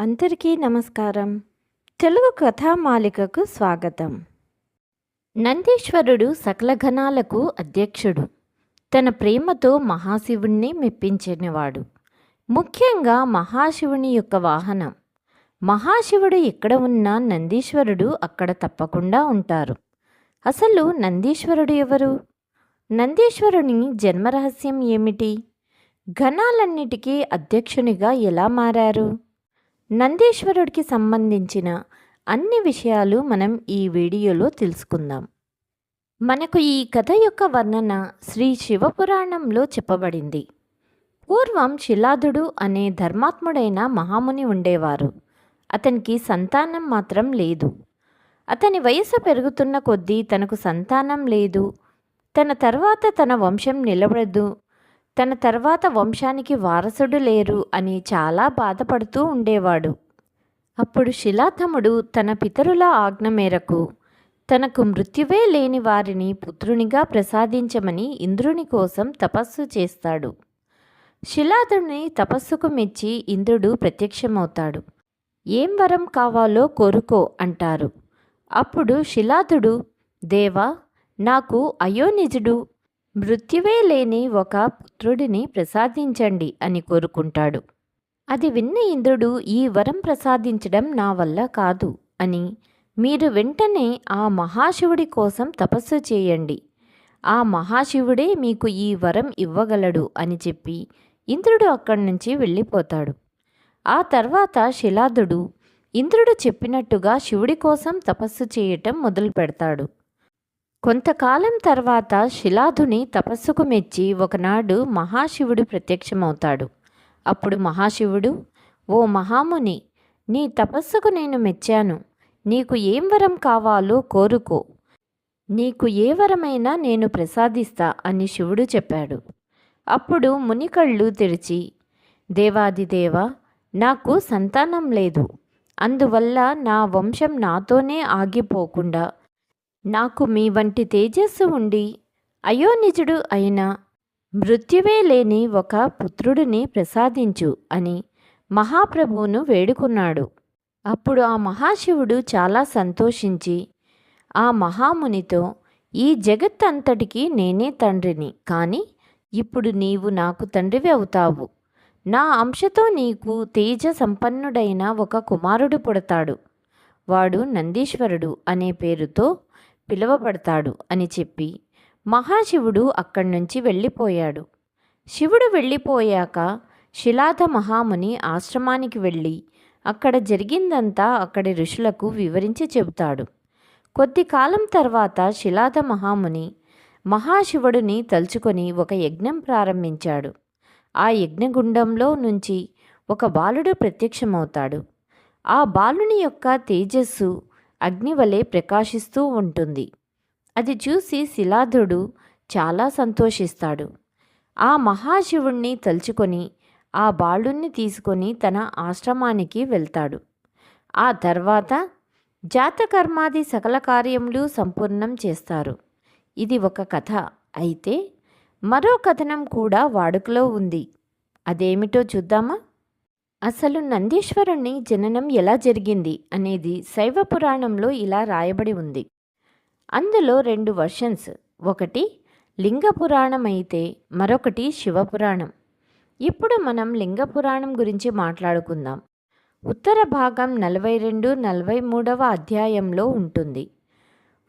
అందరికీ నమస్కారం. తెలుగు కథామాలికకు స్వాగతం. నందీశ్వరుడు సకల ఘనాలకు అధ్యక్షుడు. తన ప్రేమతో మహాశివుణ్ణి మెప్పించినవాడు. ముఖ్యంగా మహాశివుని యొక్క వాహనం. మహాశివుడు ఎక్కడ ఉన్నా నందీశ్వరుడు అక్కడ తప్పకుండా ఉంటారు. అసలు నందీశ్వరుడు ఎవరు? నందీశ్వరుని జన్మరహస్యం ఏమిటి? ఘనాలన్నిటికీ అధ్యక్షునిగా ఎలా మారారు? నందీశ్వరుడికి సంబంధించిన అన్ని విషయాలు మనం ఈ వీడియోలో తెలుసుకుందాం. మనకు ఈ కథ యొక్క వర్ణన శ్రీ శివపురాణంలో చెప్పబడింది. పూర్వం శిలాదుడు అనే ధర్మాత్ముడైన మహాముని ఉండేవారు. అతనికి సంతానం మాత్రం లేదు. అతని వయసు పెరుగుతున్న కొద్దీ తనకు సంతానం లేదు. తన తర్వాత తన వంశం నిలబడదు. తన తర్వాత వంశానికి వారసుడు లేరు అని చాలా బాధపడుతూ ఉండేవాడు. అప్పుడు శిలాతముడు తన పితరుల ఆజ్ఞ మేరకు తనకు మృత్యువే లేని వారిని పుత్రునిగా ప్రసాదించమని ఇంద్రుని కోసం తపస్సు చేస్తాడు. శిలాతుని తపస్సుకు మెచ్చి ఇంద్రుడు ప్రత్యక్షమవుతాడు. ఏం వరం కావాలో కోరుకో అంటారు. అప్పుడు శిలాతుడు దేవా నాకు అయోనిజుడు మృత్యువే లేని ఒక పుత్రుడిని ప్రసాదించండి అని కోరుకుంటాడు. అది విన్న ఇంద్రుడు ఈ వరం ప్రసాదించడం నా వల్ల కాదు అని మీరు వెంటనే ఆ మహాశివుడి కోసం తపస్సు చేయండి. ఆ మహాశివుడే మీకు ఈ వరం ఇవ్వగలడు అని చెప్పి ఇంద్రుడు అక్కడి నుంచి వెళ్ళిపోతాడు. ఆ తర్వాత శిలాదుడు ఇంద్రుడు చెప్పినట్టుగా శివుడి కోసం తపస్సు చేయటం మొదలు పెడతాడు కొంతకాలం తర్వాత శిలాధుని తపస్సుకు మెచ్చి ఒకనాడు మహాశివుడు ప్రత్యక్షమవుతాడు. అప్పుడు మహాశివుడు ఓ మహాముని నీ తపస్సుకు నేను మెచ్చాను. నీకు ఏం వరం కావాలో కోరుకో. నీకు ఏ వరమైనా నేను ప్రసాదిస్తా అని శివుడు చెప్పాడు. అప్పుడు మునికళ్ళు తెరిచి దేవాదిదేవ నాకు సంతానం లేదు. అందువల్ల నా వంశం నాతోనే ఆగిపోకుండా నాకు మీ వంటి తేజస్సు ఉండి అయోనిజుడు అయిన మృత్యువే లేని ఒక పుత్రుడిని ప్రసాదించు అని మహాప్రభువును వేడుకున్నాడు. అప్పుడు ఆ మహాశివుడు చాలా సంతోషించి ఆ మహామునితో ఈ జగత్ అంతటికి నేనే తండ్రిని కానీ ఇప్పుడు నీవు నాకు తండ్రివి అవుతావు. నా అంశతో నీకు తేజ సంపన్నుడైన ఒక కుమారుడు పుడతాడు. వాడు నందీశ్వరుడు అనే పేరుతో పిలువబడతాడు అని చెప్పి మహాశివుడు అక్కడి నుంచి వెళ్ళిపోయాడు. శివుడు వెళ్ళిపోయాక శిలాధ మహాముని ఆశ్రమానికి వెళ్ళి అక్కడ జరిగిందంతా అక్కడి ఋషులకు వివరించి చెబుతాడు. కొద్ది కాలం తర్వాత శిలాధ మహాముని మహాశివుడిని తలుచుకొని ఒక యజ్ఞం ప్రారంభించాడు. ఆ యజ్ఞగుండంలో నుంచి ఒక బాలుడు ప్రత్యక్షమవుతాడు. ఆ బాలుని యొక్క తేజస్సు అగ్నివలే ప్రకాశిస్తూ ఉంటుంది. అది చూసి శిలాధుడు చాలా సంతోషిస్తాడు. ఆ మహాశివుణ్ణి తలుచుకొని ఆ బాలుణ్ణి తీసుకొని తన ఆశ్రమానికి వెళ్తాడు. ఆ తర్వాత జాతకర్మాది సకల కార్యములు సంపూర్ణం చేస్తారు. ఇది ఒక కథ. అయితే మరో కథనం కూడా వాడుకలో ఉంది. అదేమిటో చూద్దామా? అసలు నందీశ్వరుణ్ణి జననం ఎలా జరిగింది అనేది శైవ పురాణంలో ఇలా రాయబడి ఉంది. అందులో రెండు వర్షన్స్ ఒకటి లింగ పురాణం అయితే మరొకటి శివపురాణం ఇప్పుడు మనం లింగ పురాణం గురించి మాట్లాడుకుందాం. ఉత్తర భాగం నలభై రెండు నలభై మూడవ అధ్యాయంలో ఉంటుంది.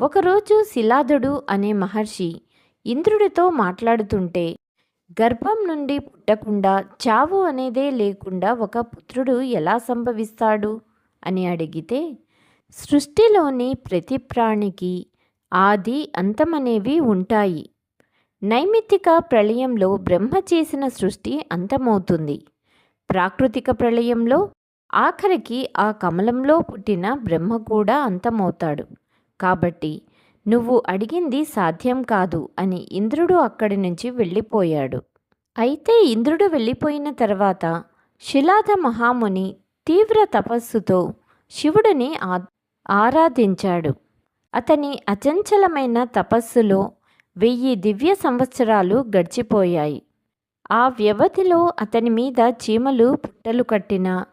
ఒకరోజు శిలాదుడు అనే మహర్షి ఇంద్రుడితో మాట్లాడుతుంటే గర్భం నుండి పుట్టకుండా చావు అనేదే లేకుండా ఒక పుత్రుడు ఎలా సంభవిస్తాడు? అని అడిగితే సృష్టిలోని ప్రతి ప్రాణికి ఆది అంతమనేవి ఉంటాయి. నైమిత్తిక ప్రళయంలో బ్రహ్మ చేసిన సృష్టి అంతమవుతుంది. ప్రాకృతిక ప్రళయంలో ఆఖరికి ఆ కమలంలో పుట్టిన బ్రహ్మ కూడా అంతమవుతాడు. కాబట్టి నువ్వు అడిగింది సాధ్యం కాదు అని ఇంద్రుడు అక్కడి నుంచి వెళ్ళిపోయాడు. అయితే ఇంద్రుడు వెళ్ళిపోయిన తర్వాత శిలాద మహాముని తీవ్ర తపస్సుతో శివుడిని ఆ ఆరాధించాడు. అతని అచంచలమైన తపస్సులో వెయ్యి దివ్య సంవత్సరాలు గడిచిపోయాయి. ఆ వ్యవధిలో అతని మీద చీమలు పుట్టలు కట్టిన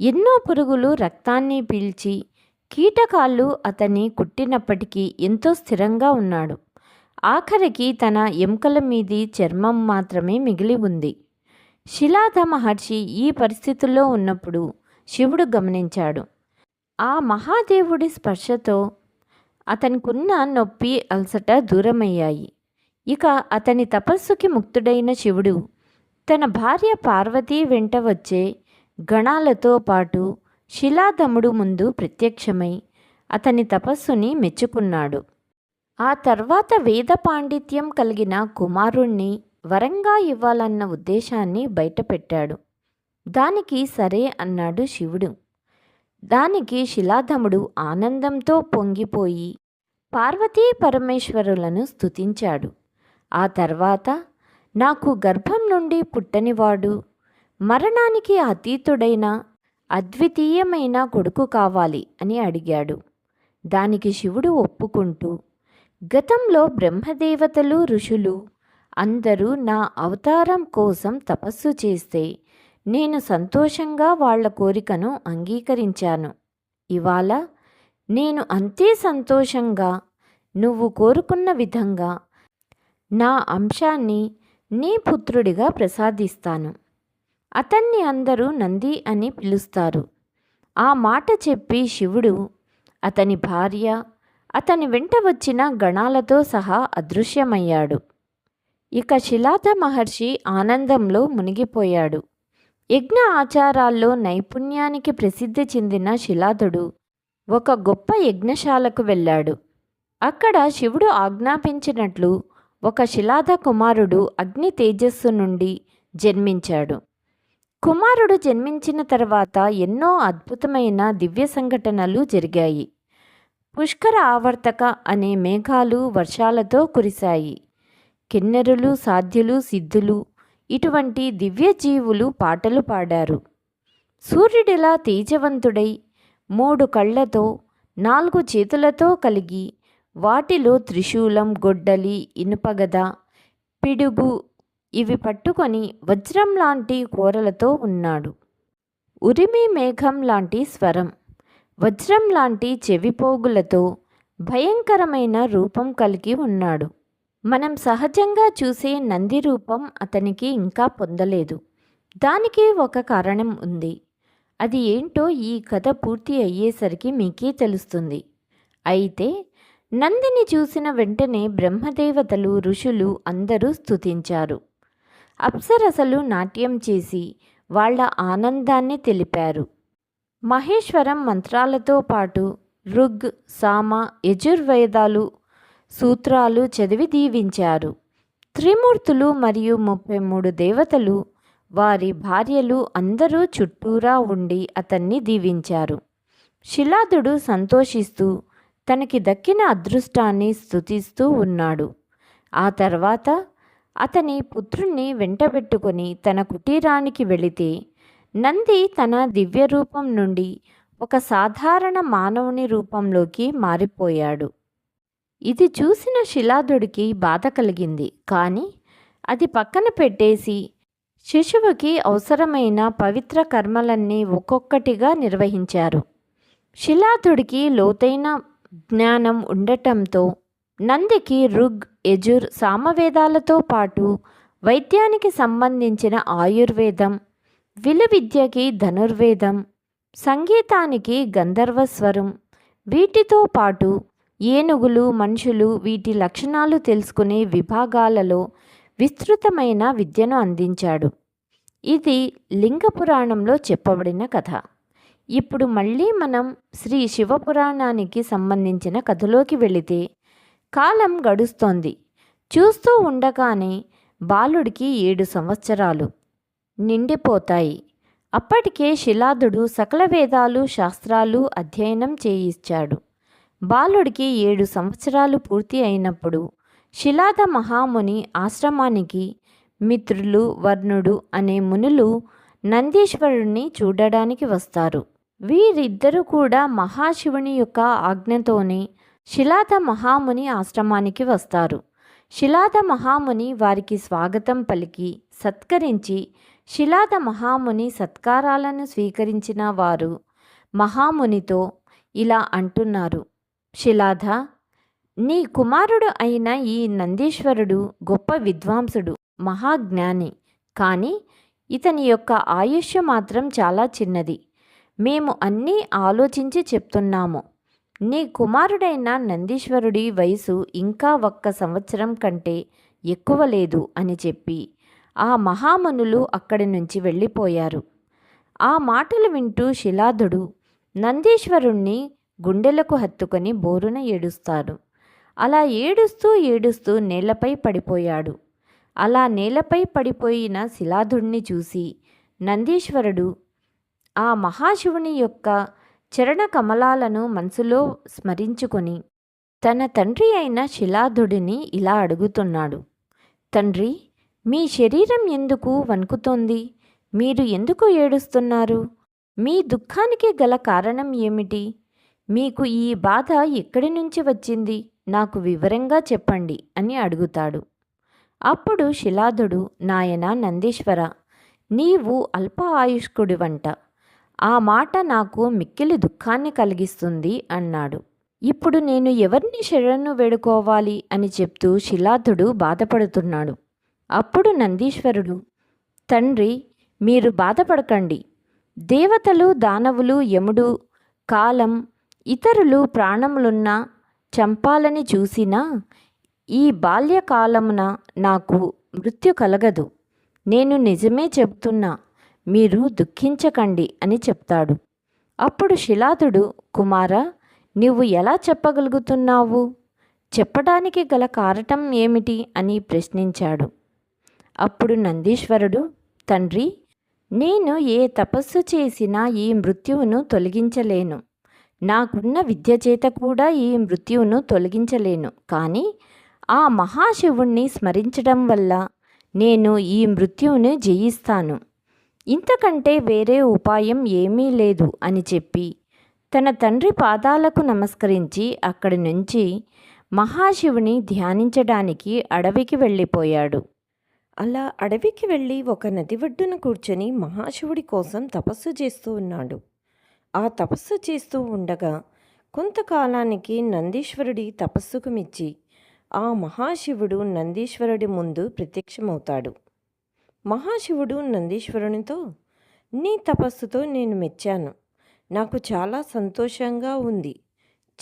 ఎన్నో పురుగులు రక్తాన్ని పీల్చి కీటకాలు అతన్ని కుట్టినప్పటికీ ఎంతో స్థిరంగా ఉన్నాడు. ఆఖరికి తన ఎముకల మీది చర్మం మాత్రమే మిగిలి ఉంది. శిలాధ మహర్షి ఈ పరిస్థితుల్లో ఉన్నప్పుడు శివుడు గమనించాడు. ఆ మహాదేవుడి స్పర్శతో అతనికున్న నొప్పి అలసట దూరమయ్యాయి. ఇక అతని తపస్సుకి ముక్తుడైన శివుడు తన భార్య పార్వతీ వెంట వచ్చే గణాలతో పాటు శిలాదముడు ముందు ప్రత్యక్షమై అతని తపస్సుని మెచ్చుకున్నాడు. ఆ తర్వాత వేద పాండిత్యం కలిగిన కుమారుణ్ణి వరంగా ఇవ్వాలన్న ఉద్దేశాన్ని బయటపెట్టాడు. దానికి సరే అన్నాడు శివుడు. దానికి శిలాధముడు ఆనందంతో పొంగిపోయి పార్వతీ పరమేశ్వరులను స్తుతించాడు. ఆ తర్వాత నాకు గర్భం నుండి పుట్టనివాడు మరణానికి అతీతుడైన అద్వితీయమైన కొడుకు కావాలి అని అడిగాడు. దానికి శివుడు ఒప్పుకుంటూ గతంలో బ్రహ్మదేవతలు ఋషులు అందరూ నా అవతారం కోసం తపస్సు చేస్తే నేను సంతోషంగా వాళ్ళ కోరికను అంగీకరించాను. ఇవాళ నేను అంతే సంతోషంగా నువ్వు కోరుకున్న విధంగా నా అంశాన్ని నీ పుత్రుడిగా ప్రసాదిస్తాను. అతన్ని అందరూ నంది అని పిలుస్తారు. ఆ మాట చెప్పి శివుడు అతని భార్య అతని వెంట వచ్చిన గణాలతో సహా అదృశ్యమయ్యాడు. ఇక శిలాత మహర్షి ఆనందంలో మునిగిపోయాడు. యజ్ఞ ఆచారాల్లో నైపుణ్యానికి ప్రసిద్ధి చెందిన శిలాదుడు ఒక గొప్ప యజ్ఞశాలకు వెళ్ళాడు. అక్కడ శివుడు ఆజ్ఞాపించినట్లు ఒక శిలాద కుమారుడు అగ్ని తేజస్సు నుండి జన్మించాడు. కుమారుడు జన్మించిన తర్వాత ఎన్నో అద్భుతమైన దివ్య సంఘటనలు జరిగాయి. పుష్కర ఆవర్తక అనే మేఘాలు వర్షాలతో కురిశాయి. కిన్నెరులు సాధ్యులు సిద్ధులు ఇటువంటి దివ్య జీవులు పాటలు పాడారు. సూర్యుడిలా తేజవంతుడై మూడు కళ్ళతో నాలుగు చేతులతో కలిగి వాటిలో త్రిశూలం గొడ్డలి ఇనుపగద పిడుగు ఇవి పట్టుకొని వజ్రం లాంటి కూరలతో ఉన్నాడు. ఉరిమి మేఘం లాంటి స్వరం వజ్రం లాంటి చెవిపోగులతో భయంకరమైన రూపం కలిగి ఉన్నాడు. మనం సహజంగా చూసే నంది రూపం అతనికి ఇంకా పొందలేదు. దానికి ఒక కారణం ఉంది. అది ఏంటో ఈ కథ పూర్తి అయ్యేసరికి మీకే తెలుస్తుంది. అయితే నందిని చూసిన వెంటనే బ్రహ్మదేవతలు ఋషులు అందరూ స్తుతించారు. అప్సరసలు నాట్యం చేసి వాళ్ళ ఆనందాన్ని తెలిపారు. మహేశ్వరం మంత్రాలతో పాటు ఋగ్ సామ యజుర్వేదాలు సూత్రాలు చదివి దీవించారు. త్రిమూర్తులు మరియు ముప్పై మూడు దేవతలు వారి భార్యలు అందరూ చుట్టూరా ఉండి అతన్ని దీవించారు. శిలాదుడు సంతోషిస్తూ తనకి దక్కిన అదృష్టాన్ని స్తుతిస్తూ ఉన్నాడు. ఆ తర్వాత అతని పుత్రుణ్ణి వెంటబెట్టుకొని తన కుటీరానికి వెళితే నంది తన దివ్య రూపం నుండి ఒక సాధారణ మానవుని రూపంలోకి మారిపోయాడు. ఇది చూసిన శిలాదుడికి బాధ కలిగింది. కానీ అది పక్కన పెట్టేసి శిశువుకి అవసరమైన పవిత్ర కర్మలన్నీ ఒక్కొక్కటిగా నిర్వహించారు. శిలాదుడికి లోతైన జ్ఞానం ఉండటంతో నందికి రుగ్ యజుర్ సామవేదాలతో పాటు వైద్యానికి సంబంధించిన ఆయుర్వేదం విలువిద్యకి ధనుర్వేదం సంగీతానికి గంధర్వస్వరం వీటితో పాటు ఏనుగులు మనుషులు వీటి లక్షణాలు తెలుసుకునే విభాగాలలో విస్తృతమైన విద్యను అందించాడు. ఇది లింగ పురాణంలో చెప్పబడిన కథ. ఇప్పుడు మళ్ళీ మనం శ్రీ శివపురాణానికి సంబంధించిన కథలోకి వెళితే కాలం గడుస్తోంది. చూస్తూ ఉండగానే బాలుడికి ఏడు సంవత్సరాలు. నిండిపోతాయి. అప్పటికే శిలాదుడు సకల వేదాలు శాస్త్రాలు అధ్యయనం చేయించాడు బాలుడికి ఏడు సంవత్సరాలు పూర్తి అయినప్పుడు శిలాద మహాముని ఆశ్రమానికి మిత్రులు వర్ణుడు అనే మునులు నందీశ్వరుణ్ణి చూడడానికి వస్తారు. వీరిద్దరూ కూడా మహాశివుని యొక్క ఆజ్ఞతోనే శిలాద మహాముని ఆశ్రమానికి వస్తారు. శిలాద మహాముని వారికి స్వాగతం పలికి సత్కరించి శిలాద మహాముని సత్కారాలను స్వీకరించిన వారు మహామునితో ఇలా అంటున్నారు. శిలాద నీ కుమారుడు అయిన ఈ నందీశ్వరుడు గొప్ప విద్వాంసుడు మహాజ్ఞాని కానీ ఇతని యొక్క ఆయుష్య మాత్రం చాలా చిన్నది. మేము అన్నీ ఆలోచించి చెప్తున్నాము. నీ కుమారుడైన నందీశ్వరుడి వయసు ఇంకా ఒక్క సంవత్సరం కంటే ఎక్కువ లేదు అని చెప్పి ఆ మహామనులు అక్కడి నుంచి వెళ్ళిపోయారు. ఆ మాటలు వింటూ శిలాదుడు నందీశ్వరుణ్ణి గుండెలకు హత్తుకొని బోరున ఏడుస్తాడు. అలా ఏడుస్తూ ఏడుస్తూ నేలపై పడిపోయాడు. అలా నేలపై పడిపోయిన శిలాదుడిని చూసి నందీశ్వరుడు ఆ మహాశివుని యొక్క చరణ కమలాలను మనసులో స్మరించుకొని తన తండ్రి అయిన శిలాధుడిని ఇలా అడుగుతున్నాడు. తండ్రి మీ శరీరం ఎందుకు వణుకుతోంది? మీరు ఎందుకు ఏడుస్తున్నారు? మీ దుఃఖానికి గల కారణం ఏమిటి? మీకు ఈ బాధ ఎక్కడి నుంచి వచ్చింది? నాకు వివరంగా చెప్పండి అని అడుగుతాడు. అప్పుడు శిలాధుడు నాయన నందీశ్వర నీవు అల్ప ఆయుష్కుడివంట. ఆ మాట నాకు మిక్కిలి దుఃఖాన్ని కలిగిస్తుంది అన్నాడు. ఇప్పుడు నేను ఎవరిని శరణు వేడుకోవాలి అని చెప్తూ శిలాతుడు బాధపడుతున్నాడు. అప్పుడు నందీశ్వరుడు తండ్రి మీరు బాధపడకండి. దేవతలు దానవులు యముడు కాలం ఇతరులు ప్రాణములున్న చంపాలని చూసినా ఈ బాల్యకాలమున నాకు మృత్యు కలగదు. నేను నిజమే చెబుతున్నా. మీరు దుఃఖించకండి అని చెప్తాడు. అప్పుడు శిలాతుడు కుమార నీవు ఎలా చెప్పగలుగుతున్నావు? చెప్పడానికి గల కారటం ఏమిటి? అని ప్రశ్నించాడు. అప్పుడు నందీశ్వరుడు తండ్రి నేను ఏ తపస్సు చేసినా ఈ మృత్యువును తొలగించలేను. నాకున్న విద్య చేత కూడా ఈ మృత్యువును తొలగించలేను. కానీ ఆ మహాశివుణ్ణి స్మరించడం వల్ల నేను ఈ మృత్యువును జయిస్తాను. ఇంతకంటే వేరే ఉపాయం ఏమీ లేదు అని చెప్పి తన తండ్రి పాదాలకు నమస్కరించి అక్కడి నుంచి మహాశివుని ధ్యానించడానికి అడవికి వెళ్ళిపోయాడు. అలా అడవికి వెళ్ళి ఒక నది ఒడ్డున కూర్చొని మహాశివుడి కోసం తపస్సు చేస్తూ ఉన్నాడు. ఆ తపస్సు చేస్తూ ఉండగా కొంతకాలానికి నందీశ్వరుడి తపస్సుకు మెచ్చి ఆ మహాశివుడు నందీశ్వరుడి ముందు ప్రత్యక్షమవుతాడు. మహాశివుడు నందీశ్వరునితో నీ తపస్సుతో నేను మెచ్చాను. నాకు చాలా సంతోషంగా ఉంది.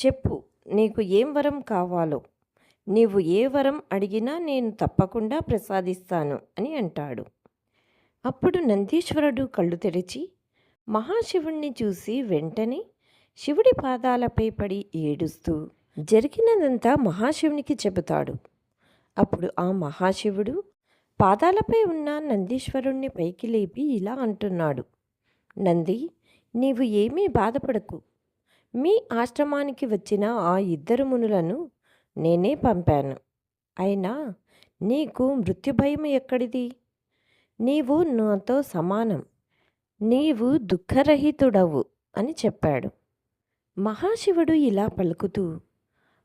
చెప్పు నీకు ఏం వరం కావాలో? నీవు ఏ వరం అడిగినా నేను తప్పకుండా ప్రసాదిస్తాను అని అంటాడు. అప్పుడు నందీశ్వరుడు కళ్ళు తెరిచి మహాశివుణ్ణి చూసి వెంటనే శివుడి పాదాలపై పడి ఏడుస్తూ జరిగినదంతా మహాశివునికి చెబుతాడు అప్పుడు ఆ మహాశివుడు పాదాలపై ఉన్న నందీశ్వరుణ్ణి పైకి లేపి ఇలా అంటున్నాడు. నంది నీవు ఏమీ బాధపడకు. మీ ఆశ్రమానికి వచ్చిన ఆ ఇద్దరు మునులను నేనే పంపాను. అయినా నీకు మృత్యుభయం ఎక్కడిది? నీవు నాతో సమానం. నీవు దుఃఖరహితుడవు అని చెప్పాడు. మహాశివుడు ఇలా పలుకుతూ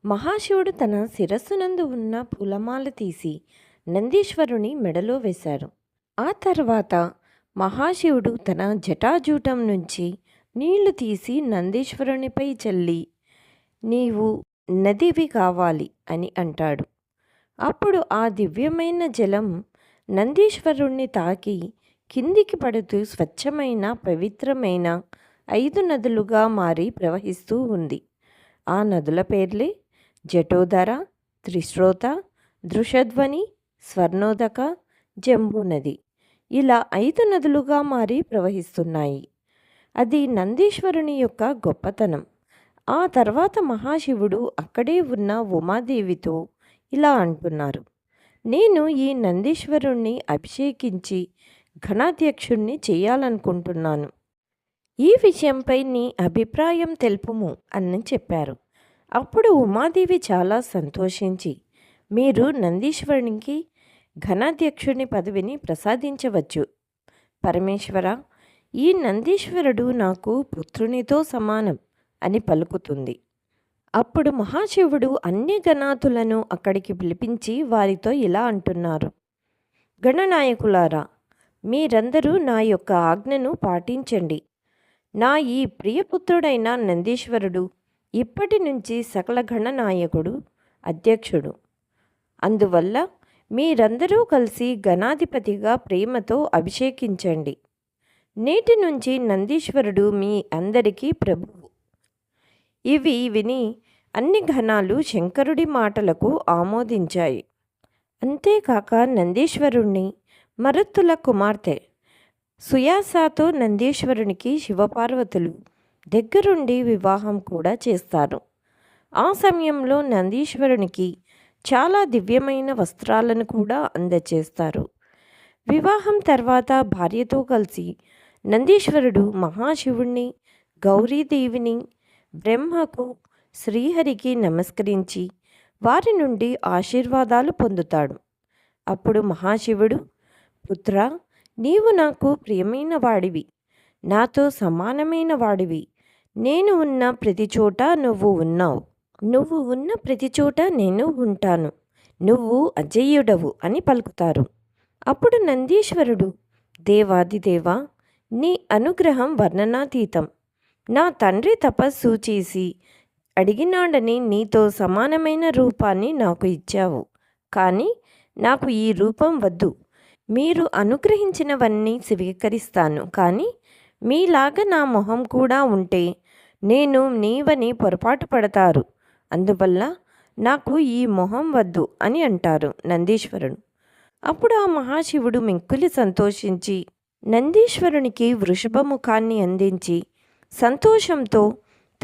మహాశివుడు తన శిరస్సునందు ఉన్న పూలమాల తీసి నందీశ్వరుని మెడలో వేశారు. ఆ తర్వాత మహాశివుడు తన జటాజూటం నుంచి నీళ్ళు తీసి నందీశ్వరునిపై చల్లి నీవు నదివి కావాలి అని అంటాడు. అప్పుడు ఆ దివ్యమైన జలం నందీశ్వరుణ్ణి తాకి కిందికి పడుతూ స్వచ్ఛమైన పవిత్రమైన ఐదు నదులుగా మారి ప్రవహిస్తూ ఉంది. ఆ నదుల పేర్లే జటోదర త్రిశ్రోత దృషధ్వని స్వర్ణోదక జంబూ నది. ఇలా ఐదు నదులుగా మారి ప్రవహిస్తున్నాయి. అది నందీశ్వరుని యొక్క గొప్పతనం. ఆ తర్వాత మహాశివుడు అక్కడే ఉన్న ఉమాదేవితో ఇలా అంటున్నారు. నేను ఈ నందీశ్వరుణ్ణి అభిషేకించి ఘనాధ్యక్షుణ్ణి చేయాలనుకుంటున్నాను. ఈ విషయంపై నీ అభిప్రాయం తెలుపుము అని చెప్పారు. అప్పుడు ఉమాదేవి చాలా సంతోషించి మీరు నందీశ్వరునికి ఘనాధ్యక్షుని పదవిని ప్రసాదించవచ్చు. పరమేశ్వర ఈ నందీశ్వరుడు నాకు పుత్రునితో సమానం అని పలుకుతుంది. అప్పుడు మహాశివుడు అన్ని గణాతులను అక్కడికి పిలిపించి వారితో ఇలా అంటున్నారు. గణనాయకులారా మీరందరూ నా యొక్క ఆజ్ఞను పాటించండి. నా ఈ ప్రియపుత్రుడైన నందీశ్వరుడు ఇప్పటి నుంచి సకల గణనాయకుడు అధ్యక్షుడు. అందువల్ల మీరందరూ కలిసి గణాధిపతిగా ప్రేమతో అభిషేకించండి. నేటి నుంచి నందీశ్వరుడు మీ అందరికీ ప్రభువు. ఇవి విని అన్ని ఘనాలు శంకరుడి మాటలకు ఆమోదించాయి. అంతేకాక నందీశ్వరుణ్ణి మరుత్తుల కుమార్తె సుయాసాతో నందీశ్వరునికి శివపార్వతులు దగ్గరుండి వివాహం కూడా చేస్తారు. ఆ సమయంలో నందీశ్వరునికి చాలా దివ్యమైన వస్త్రాలను కూడా అందచేస్తారు. వివాహం తర్వాత భార్యతో కలిసి నందీశ్వరుడు మహాశివుణ్ణి గౌరీదేవిని బ్రహ్మకు శ్రీహరికి నమస్కరించి వారి నుండి ఆశీర్వాదాలు పొందుతాడు. అప్పుడు మహాశివుడు పుత్ర నీవు నాకు ప్రియమైన వాడివి. నాతో సమానమైన వాడివి. నేను ఉన్న ప్రతి చోట నువ్వు ఉన్నావు. నువ్వు ఉన్న ప్రతి చోట నేను ఉంటాను. నువ్వు అజయ్యుడవు అని పలుకుతారు. అప్పుడు నందీశ్వరుడు దేవాదిదేవా నీ అనుగ్రహం వర్ణనాతీతం. నా తండ్రి తపస్సు చేసి అడిగినాడని నీతో సమానమైన రూపాన్ని నాకు ఇచ్చావు. కానీ నాకు ఈ రూపం వద్దు. మీరు అనుగ్రహించినవన్నీ స్వీకరిస్తాను. కానీ మీలాగా నా మొహం కూడా ఉంటే నేను నీవని పొరపాటు పడతారు. అందువల్ల నాకు ఈ మొహం వద్దు అని అంటారు నందీశ్వరుడు. అప్పుడు ఆ మహాశివుడు మిక్కులి సంతోషించి నందీశ్వరునికి వృషభముఖాన్ని అందించి సంతోషంతో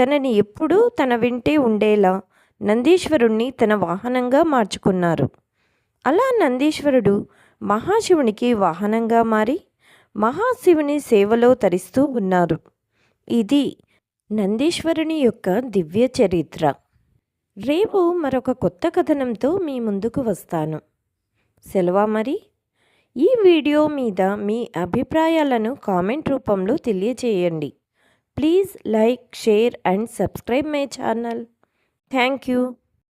తనని ఎప్పుడూ తన వింటే ఉండేలా నందీశ్వరుణ్ణి తన వాహనంగా మార్చుకున్నారు. అలా నందీశ్వరుడు మహాశివునికి వాహనంగా మారి మహాశివుని సేవలో తరిస్తూ ఉన్నారు. ఇది నందీశ్వరుని యొక్క దివ్య చరిత్ర. రేపు మరొక కొత్త కథనంతో మీ ముందుకు వస్తాను. సెలవా మరి? ఈ వీడియో మీద మీ అభిప్రాయాలను కామెంట్ రూపంలో తెలియచేయండి please like share and subscribe my channel. Thank you.